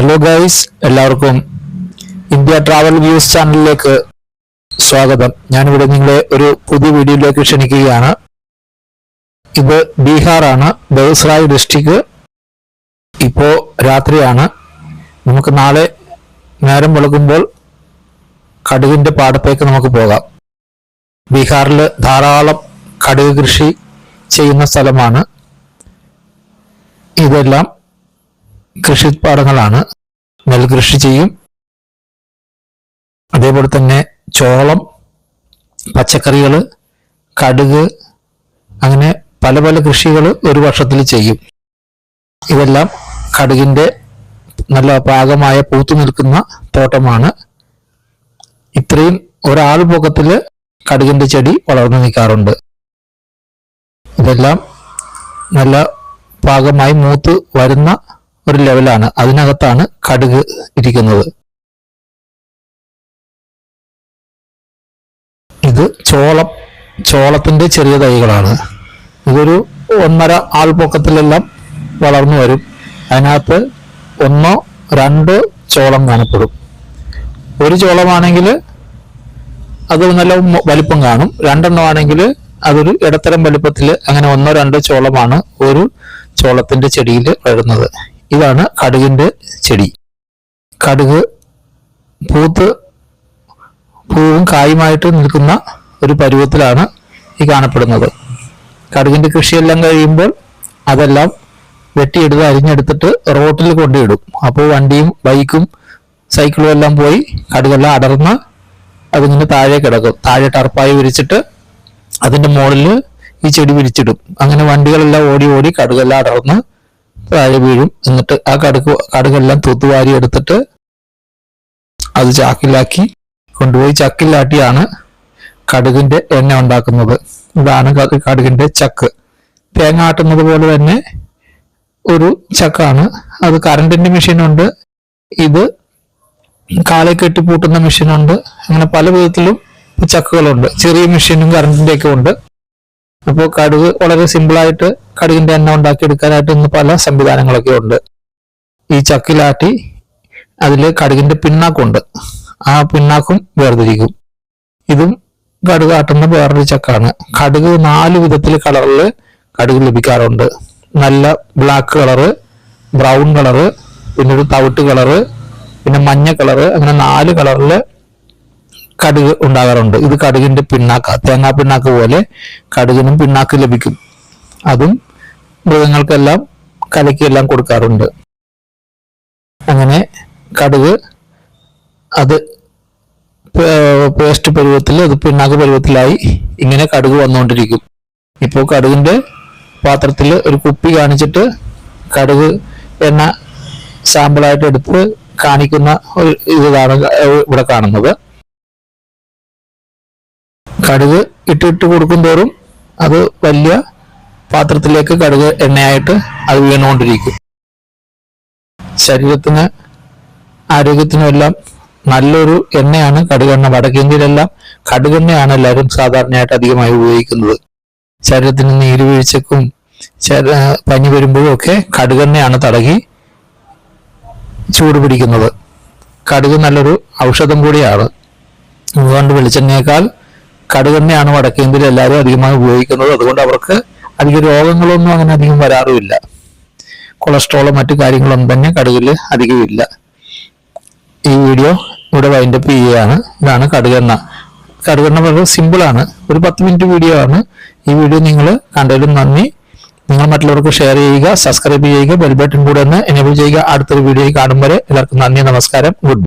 Hello guys എല്ലാവർക്കും India travel views ചാനലിലേക്ക് സ്വാഗതം. ഞാനിവിടെ നിങ്ങളെ ഒരു പുതിയ വീഡിയോയിലേക്ക് ക്ഷണിക്കുകയാണ്. ഇത് ബീഹാറാണ് ബെഗുസറായ് ഡിസ്ട്രിക്ട്. ഇപ്പോ രാത്രിയാണ്. നമുക്ക് നാളെ നേരം വെളുക്കുമ്പോൾ കടുകിന്റെ പാടത്തേക്ക് നമുക്ക് പോകാം. ബീഹാറിൽ ധാരാളം കടുക് കൃഷി ചെയ്യുന്ന സ്ഥലമാണ്. ഇതെല്ലാം കൃഷിപ്പാടങ്ങളാണ് നെൽകൃഷി ചെയ്യും. അതേപോലെ തന്നെ ചോളം പച്ചക്കറികൾ കടുക് അങ്ങനെ പല പല കൃഷികൾ ഒരു വർഷത്തിൽ ചെയ്യും. ഇതെല്ലാം കടുകിന്റെ നല്ല പാകമായ പൂത്തു നിൽക്കുന്ന തോട്ടമാണ്. ഇത്രയും ഒരാൾ പോക്കത്തിൽ കടുകിന്റെ ചെടി വളർന്നു നിൽക്കാറുണ്ട്. ഇതെല്ലാം നല്ല പാകമായി മൂത്ത് വരുന്ന ഒരു ലെവലാണ്. അതിനകത്താണ് കടുക് ഇരിക്കുന്നത്. ഇത് ചോളം ചോളത്തിന്റെ ചെറിയ തൈകളാണ്. ഇതൊരു ഒന്നര ആൾപൊക്കത്തിലെല്ലാം വളർന്നു വരും. അതിനകത്ത് ഒന്നോ രണ്ടോ ചോളം കാണപ്പെടും. ഒരു ചോളമാണെങ്കിൽ അത് നല്ല വലിപ്പം കാണും. രണ്ടെണ്ണം ആണെങ്കിൽ അതൊരു ഇടത്തരം വലുപ്പത്തിൽ അങ്ങനെ ഒന്നോ രണ്ടോ ചോളമാണ് ഒരു ചോളത്തിന്റെ ചെടിയിൽ വരുന്നത്. ഇതാണ് കടുകിന്റെ ചെടി. കടുക് പൂത്ത് പൂവും കായുമായിട്ട് നിൽക്കുന്ന ഒരു പരുവത്തിലാണ് ഈ കാണപ്പെടുന്നത്. കടുകിന്റെ കൃഷിയെല്ലാം കഴിയുമ്പോൾ അതെല്ലാം വെട്ടിയെടുത്ത് അരിഞ്ഞെടുത്തിട്ട് റോട്ടിൽ കൊണ്ടിടും. അപ്പോൾ വണ്ടിയും ബൈക്കും സൈക്കിളും എല്ലാം പോയി കടുകെല്ലാം അടർന്ന് അതിങ്ങനെ താഴെ കിടക്കും. താഴെ ടർപ്പായി വിരിച്ചിട്ട് അതിന്റെ മുകളിൽ ഈ ചെടി വിരിച്ചിടും. അങ്ങനെ വണ്ടികളെല്ലാം ഓടി ഓടി കടുകെല്ലാം അടർന്ന് താഴെ വീഴും. എന്നിട്ട് ആ കടുക് കടുകെല്ലാം തൂത്തുവാരി എടുത്തിട്ട് അത് ചാക്കിലാക്കി കൊണ്ടുപോയി. ചക്കിലാട്ടിയാണ് കടുകിന്റെ എണ്ണ ഉണ്ടാക്കുന്നത്. ഇതാണ് കടുകിന്റെ ചക്ക്. തേങ്ങ ആട്ടുന്നത് പോലെ തന്നെ ഒരു ചക്കാണ്. അത് കറണ്ടിന്റെ മെഷീനുണ്ട്. ഇത് കാലെ കെട്ടിപ്പൂട്ടുന്ന മെഷീനുണ്ട്. അങ്ങനെ പല വിധത്തിലും ചക്കുകളുണ്ട്. ചെറിയ മെഷീനും കറണ്ടിന്റെ ഒക്കെ ഉണ്ട്. അപ്പോൾ കടുക് വളരെ സിമ്പിളായിട്ട് കടുകിന്റെ എണ്ണ ഉണ്ടാക്കിയെടുക്കാനായിട്ട് ഇന്ന് പല സംവിധാനങ്ങളൊക്കെ ഉണ്ട്. ഈ ചക്കിലാട്ടി അതിൽ കടുകിന്റെ പിണ്ണാക്കുണ്ട്. ആ പിന്നാക്കും വേർതിരിക്കും. ഇതും കടുക് ആട്ടുന്ന വേറൊരു ചക്കാണ്. കടുക് നാല് വിധത്തിൽ കളറിൽ കടുക് ലഭിക്കാറുണ്ട്. നല്ല ബ്ലാക്ക് കളറ് ബ്രൗൺ കളറ് പിന്നെ ഒരു തവിട്ട് കളറ് പിന്നെ മഞ്ഞ കളറ് അങ്ങനെ നാല് കളറിൽ കടുക് ഉണ്ടാകാറുണ്ട്. ഇത് കടുകിന്റെ പിണ്ണാക്ക തേങ്ങാ പിണ്ണാക്ക് പോലെ കടുകിനും പിണ്ണാക്ക് ലഭിക്കും. അതും മൃഗങ്ങൾക്കെല്ലാം കലക്കിയെല്ലാം കൊടുക്കാറുണ്ട്. അങ്ങനെ കടുക് അത് പേസ്റ്റ് പരുവത്തിൽ അത് പിണ്ണാക്ക് പരുവത്തിലായി ഇങ്ങനെ കടുക് വന്നുകൊണ്ടിരിക്കും. ഇപ്പോൾ കടുകിന്റെ പാത്രത്തിൽ ഒരു കുപ്പി കാണിച്ചിട്ട് കടുക് എണ്ണ സാമ്പിളായിട്ട് എടുത്ത് കാണിക്കുന്ന ഒരു ഇതാണ് ഇവിടെ കാണുന്നത്. കടുക് ഇട്ടിട്ട് കൊടുക്കും തോറും അത് വലിയ പാത്രത്തിലേക്ക് കടുക് എണ്ണയായിട്ട് അത് വീണുകൊണ്ടിരിക്കും. ശരീരത്തിന് ആരോഗ്യത്തിനും എല്ലാം നല്ലൊരു എണ്ണയാണ് കടുകെണ്ണ വടക്കേന്ത്യയിലെല്ലാം കടുകെണ്ണയാണ് എല്ലാവരും സാധാരണയായിട്ട് അധികമായി ഉപയോഗിക്കുന്നത്. ശരീരത്തിന് നീരുവീഴ്ചക്കും പനി വരുമ്പോഴും ഒക്കെ കടുകെണ്ണയാണ് തടകി ചൂട് പിടിക്കുന്നത്. കടുക് നല്ലൊരു ഔഷധം കൂടിയാണ്. അതുകൊണ്ട് വെളിച്ചെണ്ണയേക്കാൾ കടുകെണ്ണയാണ് വടക്കേന്ത്യയിൽ എല്ലാവരും അധികമായി ഉപയോഗിക്കുന്നത്. അതുകൊണ്ട് അവർക്ക് അധിക രോഗങ്ങളൊന്നും അങ്ങനെ അധികം വരാറുമില്ല. കൊളസ്ട്രോളോ മറ്റു കാര്യങ്ങളൊന്നും തന്നെ കടുകിൽ അധികമില്ല. ഈ വീഡിയോ ഇവിടെ വൈൻഡപ്പ് ചെയ്യുകയാണ്. ഇതാണ് കടുകെണ്ണ. കടുകെണ്ണ വളരെ സിമ്പിളാണ് ഒരു പത്ത് മിനിറ്റ് വീഡിയോ ആണ്. ഈ വീഡിയോ നിങ്ങൾ കണ്ടതിലും നന്ദി. നിങ്ങൾ മറ്റുള്ളവർക്ക് ഷെയർ ചെയ്യുക സബ്സ്ക്രൈബ് ചെയ്യുക ബെൽ ബട്ടൺ കൂടെ ഒന്ന് എനേബിൾ ചെയ്യുക. അടുത്തൊരു വീഡിയോ കാണും വരെ എല്ലാവർക്കും നന്ദി നമസ്കാരം ഗുഡ്